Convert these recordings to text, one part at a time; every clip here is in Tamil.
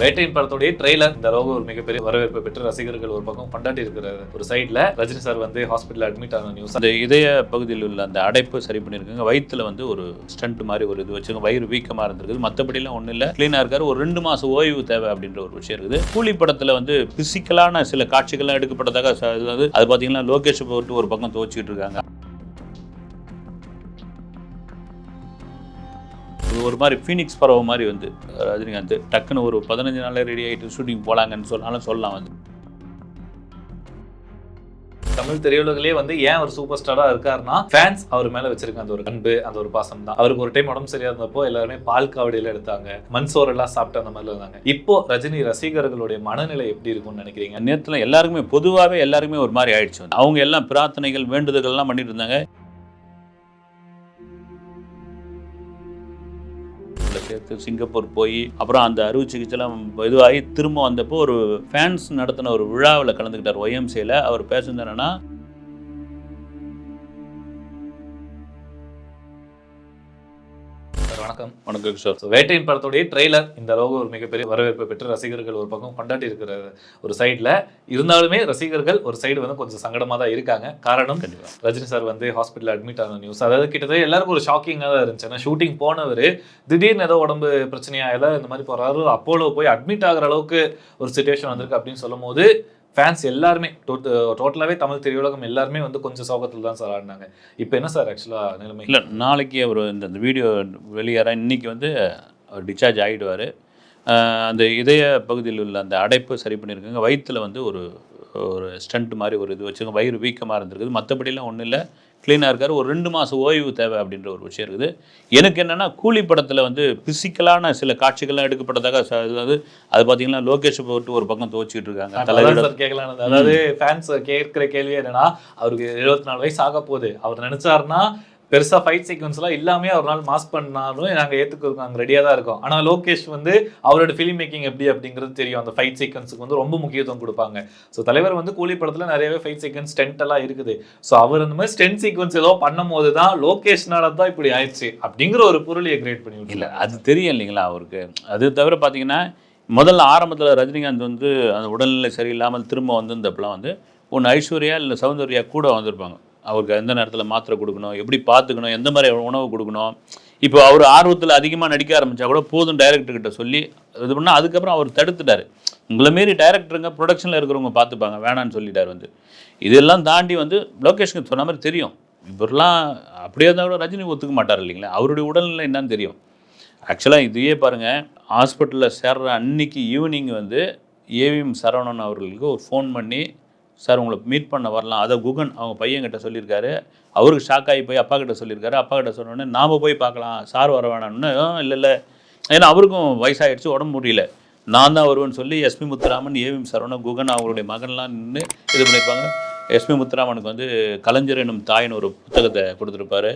வேட்டையின் படத்துடைய ட்ரெய்லர் இந்த அளவுக்கு ஒரு மிகப்பெரிய வரவேற்பு பெற்று ரசிகர்கள் ஒரு பக்கம் கொண்டாடி இருக்கிற ஒரு சைடில் ரஜினி சார் வந்து ஹாஸ்பிட்டல் அட்மிட் ஆன நியூஸ் அந்த இதய பகுதியில் உள்ள அந்த அடைப்பு சரி பண்ணியிருக்காங்க. வயிற்றுல வந்து ஒரு ஸ்டண்ட் மாதிரி ஒரு இது வச்சுங்க. வயிறு வீக்கமாக இருந்திருக்குது. மற்றபடிலாம் ஒன்றும் இல்லை. க்ளீனாக இருக்காரு. ஒரு ரெண்டு மாதம் ஓய்வு தேவை அப்படின்ற ஒரு விஷயம் இருக்குது. கூலி படத்தில் வந்து பிசிக்கலான சில காட்சிகள்லாம் எடுக்கப்பட்டதாக அதாவது அது பார்த்தீங்கன்னா லோகேஷ் போட்டு ஒரு பக்கம் துவச்சிக்கிட்டு இருக்காங்க. ஒரு மாதிரி ஃபீனிக்ஸ் பறவை மாதிரி வந்து ரஜினிகாந்த் டக்குன்னு ஒரு பதினஞ்சு நாளில் ரெடி ஆகிட்டு ஷூட்டிங் போகலாங்கன்னு சொன்னாலும் சொல்லலாம் வந்து. தமிழ் திரையுலகிலே வந்து ஏன் ஒரு சூப்பர் ஸ்டாரா இருக்காருன்னா ஃபேன்ஸ் அவர் மேல வச்சிருக்க அந்த ஒரு அன்பு அந்த ஒரு பாசம் தான். அவருக்கு ஒரு டைம் உடம்பு சரியா இருந்தப்போ எல்லாருமே பால் காவடியில எடுத்தாங்க. மண் எல்லாம் சாப்பிட்டு அந்த மாதிரி இருந்தாங்க. இப்போ ரஜினி ரசிகர்களுடைய மனநிலை எப்படி இருக்கும்னு நினைக்கிறீங்க? நேரத்தில் எல்லாருக்குமே பொதுவாகவே எல்லாருமே ஒரு மாதிரி ஆயிடுச்சு அவங்க எல்லாம் பிரார்த்தனைகள் வேண்டுதல்கள்லாம் பண்ணிட்டு இருந்தாங்க. சேர்த்து சிங்கப்பூர் போய் அப்புறம் அந்த அறுவை சிகிச்சைலாம் இதுவாகி திரும்ப வந்தப்போ ஒரு ஃபேன்ஸ் நடத்தின ஒரு விழாவில் கலந்துக்கிட்டார் ஒய்எம்சியில் அவர் பேசுனது என்னென்னா வணக்கம். வணக்கம் கிஷோர். வேட்டையின் படத்துடைய ட்ரெய்லர் இந்த அளவுக்கு ஒரு மிகப்பெரிய வரவேற்பு பெற்று ரசிகர்கள் ஒரு பக்கம் கொண்டாடி இருக்கிற ஒரு சைடுல இருந்தாலுமே ரசிகர்கள் ஒரு சைடு வந்து கொஞ்சம் சங்கடமா தான் இருக்காங்க. காரணம் கண்டிப்பாக ரஜினி சார் வந்து ஹாஸ்பிட்டல் அட்மிட் ஆன நியூஸ் அதாவது கிட்டத்தட்ட எல்லாருக்கும் ஒரு ஷாக்கிங்காக தான் இருந்துச்சு. ஏன்னா ஷூட்டிங் போனவர் திடீர்னு ஏதோ உடம்பு பிரச்சனையா ஏதோ இந்த மாதிரி போறாரு. அப்போலோ போய் அட்மிட் ஆகுற அளவுக்கு ஒரு சுச்சுவேஷன் வந்திருக்கு அப்படின்னு சொல்லும் போது ஃபேன்ஸ் எல்லாருமே டோட்டலாகவே தமிழ் திரையுலகம் எல்லாருமே வந்து கொஞ்சம் சோகத்தில் தான் சார் ஆடினாங்க. இப்போ என்ன சார் ஆக்சுவலாக நிலைமை? இல்லை நாளைக்கு அவர் இந்த இந்த வீடியோ வெளியேற இன்னைக்கு வந்து அவர் டிஸ்சார்ஜ் ஆகிடுவார் அந்த இதய பகுதியில் உள்ள அந்த அடைப்பு சரி பண்ணியிருக்காங்க வயிற்றுல வந்து ஒரு ஒரு ஸ்டண்ட் மாதிரி ஒரு இது வச்சுங்க வயிறு வீக்கமாக இருந்திருக்குது. மற்றபடிலாம் ஒன்றும் இல்லை. க்ளீனாக இருக்கார். ஒரு ரெண்டு மாதம் ஓய்வு தேவை அப்படின்ற ஒரு விஷயம் இருக்குது. எனக்கு என்னென்னா கூலி படத்தில் வந்து பிசிக்கலான சில காட்சிகள்லாம் எடுக்கப்பட்டதாக அதாவது அது பார்த்தீங்கன்னா லோகேஷ் போட்டு ஒரு பக்கம் துவச்சிக்கிட்டு இருக்காங்க. தலைவர் சார் கேட்கலாம் அதாவது ஃபேன்ஸ் கேட்கிற கேள்வி என்னன்னா அவருக்கு எழுபத்தி நாலு வயசு ஆக போகுது அவர் நினைச்சாருன்னா பெருசாக ஃபைட் சீக்வன்ஸ்லாம் இல்லாமே ஒரு நாள் மாஸ் பண்ணாலும் நாங்கள் ஏத்துக்கிறோம் நாங்க ரெடியாக தான் இருக்கோம். ஆனால் லோகேஷ் வந்து அவரோட ஃபிலிம் மேக்கிங் எப்படி அப்படிங்கிறது தெரியும். அந்த ஃபைட் சீக்வன்ஸுக்கு வந்து ரொம்ப முக்கியத்துவம் கொடுப்பாங்க. ஸோ தலைவர் வந்து கூலி படத்தில் நிறையவே ஃபைட் சீக்வன்ஸ் ஸ்டென்ட் எல்லாம் இருக்குது. ஸோ அவர் அந்த மாதிரி ஸ்டென்ட் சீக்வன்ஸ் ஏதோ பண்ணும் போது தான் லோகேஷ்னால தான் இப்படி ஆயிடுச்சு அப்படிங்கிற ஒரு பொருளையை கிரியேட் பண்ணி இல்லை அது தெரியும் இல்லைங்களா அவருக்கு? அது தவிர பார்த்தீங்கன்னா முதல்ல ஆரம்பத்தில் ரஜினிகாந்த் வந்து அந்த உடல்நிலை சரியில்லாமல் திரும்ப வந்திருந்தப்பெல்லாம் வந்து ஒன்று ஐஸ்வர்யா இல்லை சௌந்தர்யா கூட வந்திருப்பாங்க. அவருக்கு எந்த நேரத்தில் மாத்திரை கொடுக்கணும் எப்படி பார்த்துக்கணும் எந்த மாதிரி உணவு கொடுக்கணும். இப்போ அவர் ஆர்வத்தில் அதிகமாக நடிக்க ஆரம்பித்தா கூட போதும் டைரக்டர்கிட்ட சொல்லி இது பண்ணால் அதுக்கப்புறம் அவர் தடுத்துட்டார். உங்களை மாரி டைரக்டருங்க ப்ரொடக்ஷனில் இருக்கிறவங்க பார்த்துப்பாங்க வேணான்னு சொல்லிட்டார் வந்து. இதெல்லாம் தாண்டி வந்து லோகேஷ்க்கு சொன்ன மாதிரி தெரியும். இவரெல்லாம் அப்படியே இருந்தால் கூட ரஜினி ஒத்துக்க மாட்டார் இல்லைங்களா? அவருடைய உடல்நிலை என்னன்னு தெரியும். ஆக்சுவலாக இதையே பாருங்கள் ஹாஸ்பிட்டலில் சேர்ற அன்னைக்கு ஈவினிங் வந்து ஏவிஎம் சரவணன் அவர்களுக்கு ஒரு ஃபோன் பண்ணி சார் உங்களை மீட் பண்ண வரலாம். அதை குகன் அவங்க பையன்கிட்ட சொல்லியிருக்காரு. அவருக்கு ஷாக் ஆகி போய் அப்பா கிட்ட சொல்லியிருக்காரு. அப்பா கிட்ட சொன்னோடனே நாம் போய் பார்க்கலாம். சார் வர வேணாம்னு. இல்லை இல்லை. ஏன்னா அவருக்கும் வயசாகிடுச்சு உடம்பு முடியல. நான் தான் வருவேன்னு சொல்லி S P Muthuraman A V M Saravanan Guhan அவங்களுடைய மகன்லாம் நின்று இது பண்ணியிருப்பாங்க. எஸ்பி முத்துராமனுக்கு வந்து கலைஞர் எனும் தாயின் ஒரு புத்தகத்தை கொடுத்துருப்பாரு.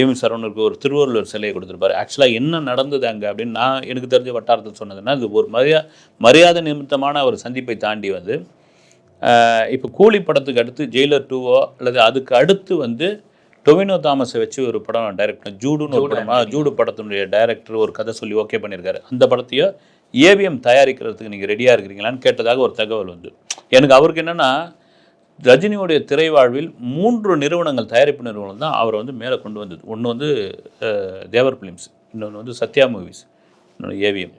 ஏவிம் சரவணனுக்கு ஒரு திருவள்ளுவர் சிலையை கொடுத்துருப்பாரு. ஆக்சுவலாக என்ன நடந்தது அங்கே அப்படின்னு நான் எனக்கு தெரிஞ்ச வட்டாரத்தில் சொன்னதுன்னா இது ஒரு மரியா மரியாதை நிமித்தமான ஒரு சந்திப்பை தாண்டி வந்து இப்போ கூலி படத்துக்கு அடுத்து ஜெயிலர் டூவோ அல்லது அதுக்கு அடுத்து வந்து டொவினோ தாமஸை வச்சு ஒரு படம் டைரக்டர் ஜூடுன்னு ஒரு படமா ஜூடு படத்தினுடைய டைரக்டர் ஒரு கதை சொல்லி ஓகே பண்ணியிருக்காரு. அந்த படத்தையோ ஏவிஎம் தயாரிக்கிறதுக்கு நீங்கள் ரெடியாக இருக்கிறீங்களான்னு கேட்டதாக ஒரு தகவல் வந்து. எனக்கு அவருக்கு என்னென்னா ரஜினியுடைய திரை வாழ்வில் மூன்று நிறுவனங்கள் தயாரிப்பு நிறுவனம் தான் அவரை வந்து மேலே கொண்டு வந்தது. ஒன்று வந்து தேவர் ஃபிலிம்ஸ் இன்னொன்று வந்து சத்யா மூவிஸ் இன்னொன்று ஏவிஎம்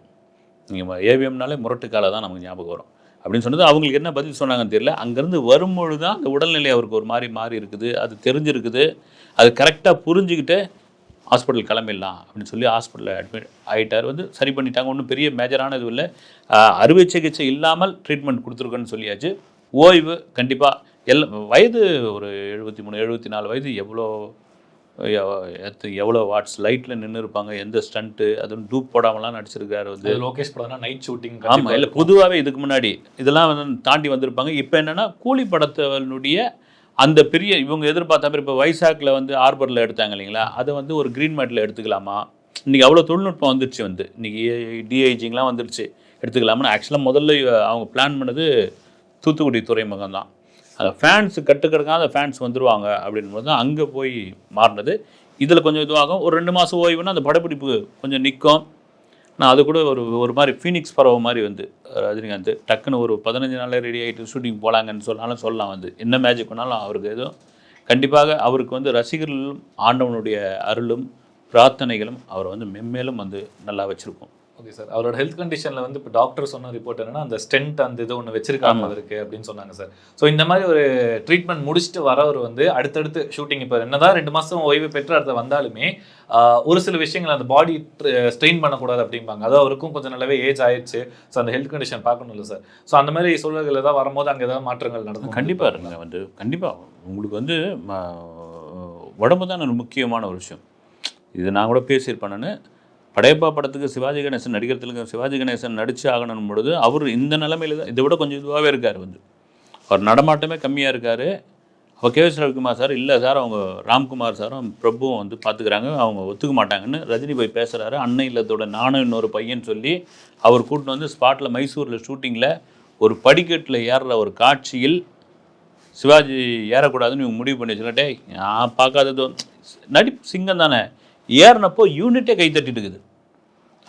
நீங்கள் ஏவிஎம்னாலே முரட்டுக்கால தான் நமக்கு ஞாபகம் வரும். அப்படின்னு சொன்னது அவங்களுக்கு என்ன பதில் சொன்னாங்கன்னு தெரியல. அங்கேருந்து வரும்பொழுது தான் அந்த உடல்நிலை அவருக்கு ஒரு மாதிரி மாறி இருக்குது. அது தெரிஞ்சிருக்குது. அது கரெக்டாக புரிஞ்சுக்கிட்டு ஹாஸ்பிட்டல் கிளம்பிடலாம் அப்படின்னு சொல்லி ஹாஸ்பிட்டலில் அட்மிட் ஆகிட்டார் வந்து சரி பண்ணிட்டாங்க. ஒன்றும் பெரிய மேஜரான இது இல்லை. அறுவை சிகிச்சை இல்லாமல் ட்ரீட்மெண்ட் கொடுத்துருக்கோன்னு சொல்லியாச்சு. ஓய்வு கண்டிப்பாக எல் வயது ஒரு எழுபத்தி மூணு எழுபத்தி நாலு வயது எவ்வளோ எவ்வளோ வாட்ஸ் லைட்டில் நின்று இருப்பாங்க எந்த ஸ்டண்ட்டு அதுவும் டூப் போடாமலாம் நடிச்சிருக்காரு வந்து. லோகேஷ் படம்னா நைட் ஷூட்டிங் ஆமாம் இல்லை பொதுவாகவே இதுக்கு முன்னாடி இதெல்லாம் வந்து தாண்டி வந்திருப்பாங்க. இப்போ என்னென்னா கூலி படத்தினுடைய அந்த பெரிய இவங்க எதிர்பார்த்த மாதிரி இப்போ வைசாக்கில் வந்து ஆர்பரில் எடுத்தாங்க இல்லைங்களா? அதை வந்து ஒரு க்ரீன் மேட்டில் எடுத்துக்கலாமா? இன்றைக்கி அவ்வளோ தொழில்நுட்பம் வந்துருச்சு வந்து. இன்றைக்கி டிஐஜிங்லாம் வந்துருச்சு. எடுத்துக்கலாமா ஆக்சுவலாக முதல்ல அவங்க பிளான் பண்ணது தூத்துக்குடி துறைமுகம் தான் அந்த ஃபேன்ஸ் அந்த ஃபேன்ஸ் வந்துடுவாங்க அப்படின்போது தான் அங்கே போய் மாறினது. இதில் கொஞ்சம் இதுவாகும். ஒரு ரெண்டு மாதம் ஓய்வுனா அந்த படப்பிடிப்பு கொஞ்சம் நிற்கும் நான் அது கூட ஒரு ஒரு மாதிரி ஃபீனிக்ஸ் பறவை மாதிரி வந்து ரஜினிகாந்த் டக்குன்னு ஒரு பதினஞ்சு நாளில் ரெடி ஆகிட்டு ஷூட்டிங் போகலாங்கன்னு சொன்னாலும் சொல்லலாம் வந்து. என்ன மேஜிக் பண்ணாலும் அவருக்கு எதுவும் கண்டிப்பாக அவருக்கு வந்து ரசிகர்களும் ஆண்டவனுடைய அருளும் பிரார்த்தனைகளும் அவரை வந்து மென்மேலும் வந்து நல்லா வச்சுருக்கும். ஓகே சார் அவரோட ஹெல்த் கண்டிஷன்ல வந்து இப்போ டாக்டர் சொன்ன ரிப்போர்ட் என்னன்னா அந்த ஸ்டென்ட் அந்த இது ஒன்று வச்சிருக்காங்க அவருக்கு அப்படின்னு சொன்னாங்க சார் ஸோ இந்த மாதிரி ஒரு ட்ரீட்மெண்ட் முடிச்சுட்டு வரவர் வந்து அடுத்தடுத்து ஷூட்டிங் இப்போ என்னதான் ரெண்டு மாசம் ஓய்வு பெற்று அடுத்து வந்தாலுமே ஒரு சில விஷயங்கள் அந்த பாடி ஸ்ட்ரெயின் பண்ணக்கூடாது அப்படிம்பாங்க. அதாவது அவருக்கும் கொஞ்சம் நல்லாவே ஏஜ் ஆயிடுச்சு. ஸோ அந்த ஹெல்த் கண்டிஷன் பார்க்கணும்ல சார் ஸோ அந்த மாதிரி சூழல்கள் ஏதாவது வரும்போது அங்கே ஏதாவது மாற்றங்கள் நடக்கும்? கண்டிப்பாக இருங்க. வந்து கண்டிப்பாக உங்களுக்கு வந்து உடம்பு தான் முக்கியமான ஒரு விஷயம். இது நான் கூட பேசியிருப்பேன் நான். படையப்பா படத்துக்கு சிவாஜி கணேசன் நடிக்கிறதுக்கு சிவாஜி கணேசன் நடிச்சு ஆகணும் பொழுது அவர் இந்த நிலமையில தான் இதை விட கொஞ்சம் இதுவாகவே இருக்கார் வந்து. அவர் நடமாட்டமே கம்மியாக இருக்கார். அவர் கே எஸ் ரவிக்குமார் சார் இல்லை சார் அவங்க ராம்குமார் சாரும் பிரபுவும் வந்து பார்த்துக்கிறாங்க அவங்க ஒத்துக்க மாட்டாங்கன்னு ரஜினி போய் பேசுகிறாரு அன்னை இல்லத்தோட நானும் இன்னொரு பையன் சொல்லி அவர் கூட்டின்னு வந்து ஸ்பாட்டில் மைசூரில் ஷூட்டிங்கில் ஒரு படிக்கட்டில் ஏறுற ஒரு காட்சியில் சிவாஜி ஏறக்கூடாதுன்னு இவங்க முடிவு பண்ணி வச்சுக்கிட்டே நான் பார்க்காதது நடிப்பு சிங்கம் தானே. ஏறினப்போ யூனிட்டே கை தட்டிட்டு இருக்குது.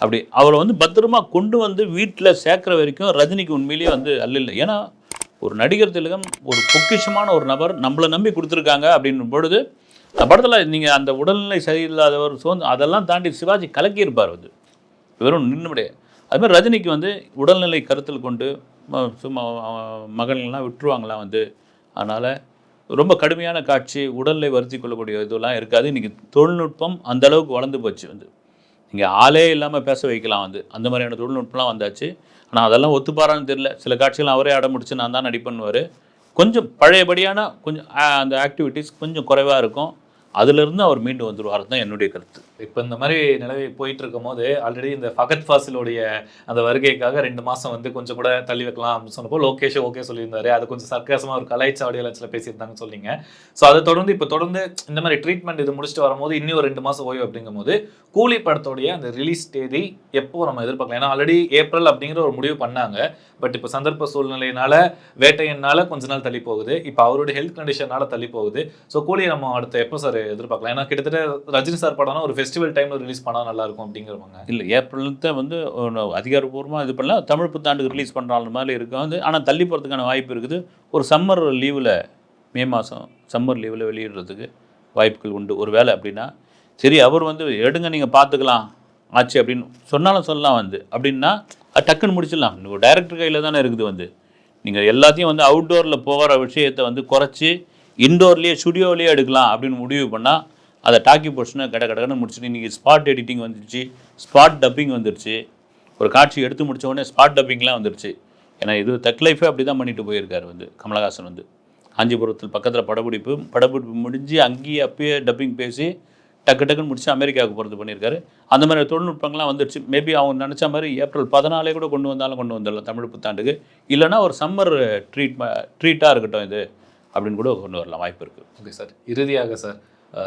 அப்படி அவரை வந்து பத்திரமா கொண்டு வந்து வீட்டில் சேர்க்குற வரைக்கும் ரஜினிக்கு உண்மையிலேயே வந்து அல்ல ஏன்னா ஒரு நடிகர் திலகம் ஒரு பொக்கிஷமான ஒரு நபர் நம்மளை நம்பி கொடுத்துருக்காங்க அப்படின்னும் பொழுது அந்த படத்தில் நீங்கள் அந்த உடல்நிலை சரியில்லாதவர் சோர்ந்து அதெல்லாம் தாண்டி சிவாஜி கலக்கியிருப்பார் வந்து. வெறும் நின்றுபடியே அதுமாதிரி ரஜினிக்கு வந்து உடல்நிலை கருத்தில் கொண்டு சும்மா மகன்கள்லாம் விட்டுருவாங்களாம் வந்து? அதனால் ரொம்ப கடுமையான காட்சி உடலை வருத்தி கொள்ளக்கூடிய இதெல்லாம் இருக்காது. இன்றைக்கி தொழில்நுட்பம் அந்த அளவுக்கு வளர்ந்து போச்சு வந்து. நீங்கள் ஆளே இல்லாமல் பேச வைக்கலாம் வந்து. அந்த மாதிரியான தொழில்நுட்பம்லாம் வந்தாச்சு. ஆனால் அதெல்லாம் ஒத்துப்பாரான்னு தெரியல. சில காட்சிகள் அவரே அடம் முடிச்சு நான் தான் நடிப்பண்ணுவார் கொஞ்சம் பழையபடியான கொஞ்சம் அந்த ஆக்டிவிட்டீஸ் கொஞ்சம் குறைவாக இருக்கும். அதிலிருந்து அவர் மீண்டு வந்துடுவார் தான் என்னுடைய கருத்து. இப்போ இந்த மாதிரி நிலவை போயிட்டு இருக்கும் போது ஆல்ரெடி இந்த ஃபகத் ஃபாசிலோடைய அந்த வருகைக்காக ரெண்டு மாசம் வந்து கொஞ்சம் கூட தள்ளி வைக்கலாம் அப்படின்னு சொன்னப்போ லோகேஷ் ஓகே சொல்லியிருந்தாரு. அது கொஞ்சம் சர்க்காசமாக ஒரு கலாய்ச்சி சில லட்சில் பேசியிருந்தாங்க சொன்னீங்க. ஸோ அதை தொடர்ந்து இப்போ தொடர்ந்து இந்த மாதிரி ட்ரீட்மெண்ட் இது முடிச்சுட்டு வரும்போது இன்னும் ஒரு ரெண்டு மாசம் ஓய்வு அப்படிங்கும்போது கூலி படத்தோடைய அந்த ரிலீஸ் தேதி எப்போ நம்ம எதிர்பார்க்கலாம்? ஏன்னா ஆல்ரெடி ஏப்ரல் அப்படிங்கிற ஒரு முடிவு பண்ணாங்க. பட் இப்போ சந்தர்ப்ப சூழ்நிலையினால வேட்டையினால கொஞ்ச நாள் தள்ளி போகுது. இப்போ அவருடைய ஹெல்த் கண்டிஷனால தள்ளி போகுது. ஸோ கூலி நம்ம அடுத்த எப்போ சார் எதிர்பார்க்கலாம்? ஏன்னா கிட்டத்தட்ட ரஜினி சார் படம்னா ஒரு ஃபெஸ்டிவல் டைமில் ரிலீஸ் பண்ணால் நல்லா இருக்கும் அப்படிங்கிறவங்க. இல்லை ஏப்ரல் தான் வந்து அதிகாரப்பூர்வமாக இது பண்ணலாம். தமிழ் புத்தாண்டுக்கு ரிலீஸ் பண்ணுற மாதிரி இருக்கும் வந்து ஆனால் தள்ளி போகிறதுக்கான வாய்ப்பு இருக்குது. ஒரு சம்மர் லீவில் மே மாதம் சம்மர் லீவில் வெளியிடுறதுக்கு வாய்ப்புகள் உண்டு. ஒரு வேலை அப்படின்னா சரி அவர் வந்து எடுங்க நீங்கள் பார்த்துக்கலாம் ஆச்சு அப்படின்னு சொன்னாலும் சொல்லலாம் வந்து. அப்படின்னா அது டக்குன்னு முடிச்சிடலாம். ஒரு டைரக்டர் கையில் தானே இருக்குது வந்து. நீங்கள் எல்லாத்தையும் வந்து அவுட்டோரில் போகிற விஷயத்தை வந்து குறைச்சி இன்டோர்லேயே ஸ்டுடியோவிலேயே எடுக்கலாம் அப்படின்னு முடிவு பண்ணால் அதை டாக்கி போச்சுன்னா கட கடகடன்னு முடிச்சுட்டு இன்றைக்கி ஸ்பாட் எடிட்டிங் வந்துருச்சு ஸ்பாட் டப்பிங் வந்துருச்சு. ஒரு காட்சி எடுத்து முடித்த உடனே ஸ்பாட் டப்பிங்லாம் வந்துருச்சு. ஏன்னா இது தக் லைஃபே அப்படி தான் பண்ணிட்டு போயிருக்காரு வந்து கமலஹாசன் வந்து. காஞ்சிபுரத்தில் பக்கத்தில் படப்பிடிப்பு படப்பிடிப்பு முடிஞ்சு அங்கேயே அப்பயே டப்பிங் பேசி டக்கு டக்குன்னு முடிச்சு அமெரிக்காவுக்கு போகிறது பண்ணியிருக்காரு. அந்த மாதிரி தொழில்நுட்பங்கள்லாம் வந்துருச்சு. மேபி அவங்க நினச்ச மாதிரி ஏப்ரல் பதினாலே கூட கொண்டு வந்தாலும் கொண்டு வந்துடலாம் தமிழ் புத்தாண்டுக்கு. இல்லைன்னா ஒரு சம்மர் ட்ரீட் ட்ரீட்டாக இருக்கட்டும் இது அப்படின்னு கூட கொண்டு வரலாம் வாய்ப்பு இருக்குது ஓகே சார் இறுதியாக சார்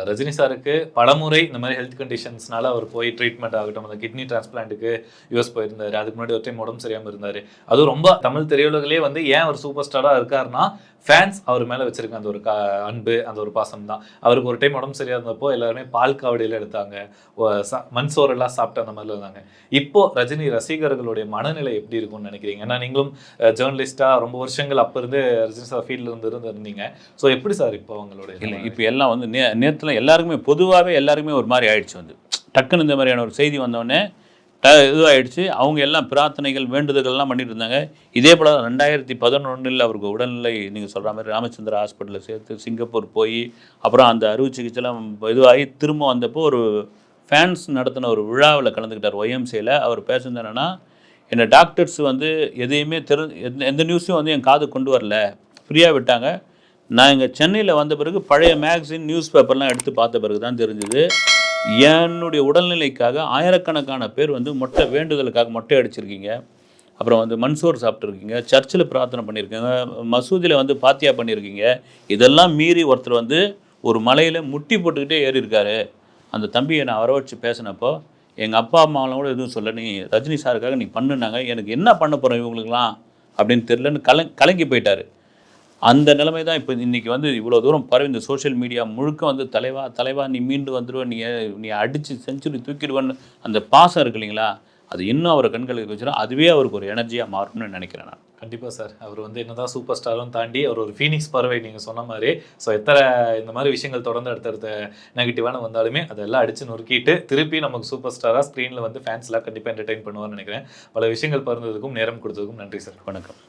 ரஜினி சாருக்கு பலமுறை இந்த மாதிரி ஹெல்த் கண்டிஷன்ஸ்னால அவர் போய் ட்ரீட்மெண்ட் ஆகட்டும் அந்த கிட்னி டிரான்ஸ்பிளான்ட்டுக்கு யூஎஸ் போயிருந்தாரு. அதுக்கு முன்னாடி ஒரு டைம் உடம்பு சரியாமல் இருந்தார். அதுவும் ரொம்ப தமிழ் திரையுலகிலே வந்து ஏன் அவர் சூப்பர் ஸ்டாராக இருக்காருன்னா ஃபேன்ஸ் அவர் மேலே வச்சிருக்க அந்த ஒரு கா அன்பு அந்த ஒரு பாசம் தான் அவருக்கு ஒரு டைம் உடம்பு சரியாக இருந்தப்போ எல்லாருமே பால் காவடியில் எடுத்தாங்க. மண் சோறெல்லாம் சாப்பிட்டு அந்த மாதிரிலாம் இருந்தாங்க. இப்போ ரஜினி ரசிகர்களுடைய மனநிலை எப்படி இருக்கும்னு நினைக்கிறீங்க? ஏன்னா நீங்களும் ஜேர்னலிஸ்டாக ரொம்ப வருஷங்கள் அப்போ இருந்து ரஜினி சார் ஃபீல்டில் இருந்து இருந்து இருந்தீங்க. ஸோ எப்படி சார் இப்போ அவங்களுடைய இல்லை இப்போ எல்லாம் வந்து நே நேரத்தில் எல்லாருக்குமே பொதுவாகவே எல்லாருக்குமே ஒரு மாதிரி ஆயிடுச்சு வந்து. டக்குன்னு இந்த மாதிரியான ஒரு செய்தி வந்தோடனே இதுவாகிடுச்சு அவங்க எல்லாம் பிரார்த்தனைகள் வேண்டுதல்கள்லாம் பண்ணிட்டு இருந்தாங்க இதே போல் ரெண்டாயிரத்தி பதினொன்றில் அவருக்கு உடல்நிலை நீங்கள் சொல்கிற மாதிரி ராமச்சந்திர ஹாஸ்பிட்டலில் சேர்த்து சிங்கப்பூர் போய் அப்புறம் அந்த அறுவை சிகிச்சைலாம் இதுவாகி திரும்ப வந்தப்போ ஒரு ஃபேன்ஸ் நடத்தின ஒரு விழாவில் கலந்துக்கிட்டார் ஒய்எம்சியில் அவர் பேசுனது என்னென்னா என்னை டாக்டர்ஸ் வந்து எதையுமே தெரு எந்த எந்த நியூஸையும் வந்து என் காது கொண்டு வரல. ஃப்ரீயாக விட்டாங்க. நான் இங்கே சென்னையில் வந்த பிறகு பழைய மேக்சின் நியூஸ் பேப்பர்லாம் எடுத்து பார்த்த பிறகு தான் தெரிஞ்சுது. என்னுடைய உடல்நிலைக்காக ஆயிரக்கணக்கான பேர் வந்து மொட்டை வேண்டுதலுக்காக மொட்டை அடிச்சிருக்கீங்க. அப்புறம் வந்து மன்சோர் சாப்பிட்ருக்கீங்க சர்ச்சில் பிரார்த்தனை பண்ணியிருக்கீங்க. மசூதியில் வந்து பாத்தியா பண்ணியிருக்கீங்க. இதெல்லாம் மீறி ஒருத்தர் வந்து ஒரு மலையில் முட்டி போட்டுக்கிட்டே ஏறி இருக்காரு அந்த தம்பியை நான் வரவச்சு பேசினப்போ எங்கள் அப்பா அம்மாவெலாம் கூட எதுவும் சொல்ல நீ ரஜினி சாருக்காக நீ பண்ணுனாங்க. எனக்கு என்ன பண்ண போகிறோம் இவங்களுக்குலாம் அப்படின்னு தெரிலன்னு கல கலங்கி போயிட்டாரு. அந்த நிலைமை தான் இப்போ இன்னைக்கு வந்து இவ்வளோ தூரம் பரவி இந்த சோஷியல் மீடியா முழுக்க வந்து தலைவா தலைவா நீ மீண்டு வந்துடுவ நீ நீ அடித்து செஞ்சுரி தூக்கிடுவேன்னு அந்த பாசம் இருக்கு இல்லைங்களா? அது இன்னும் அவரை கண்களுக்கு வச்சுரும் அதுவே அவருக்கு ஒரு எனர்ஜியாக மாறும்னு நினைக்கிறேன் நான். கண்டிப்பா சார் அவர் வந்து என்னதான் சூப்பர் ஸ்டாரும் தாண்டி அவர் ஒரு ஃபீனிக்ஸ் பறவை நீங்க சொன்ன மாதிரி. ஸோ எத்தனை இந்த மாதிரி விஷயங்கள் தொடர்ந்து அடுத்தடுத்த நெகட்டிவான வந்தாலுமே அதெல்லாம் அடிச்சு நொறுக்கிட்டு திருப்பி நமக்கு சூப்பர் ஸ்டாரா ஸ்க்ரீனில் வந்து ஃபேன்ஸ்லாம் கண்டிப்பாக என்டர்டைன் பண்ணுவார்னு நினைக்கிறேன். பல விஷயங்கள் பகிர்ந்ததுக்கும் நேரம் கொடுத்ததுக்கும் நன்றி சார் வணக்கம்.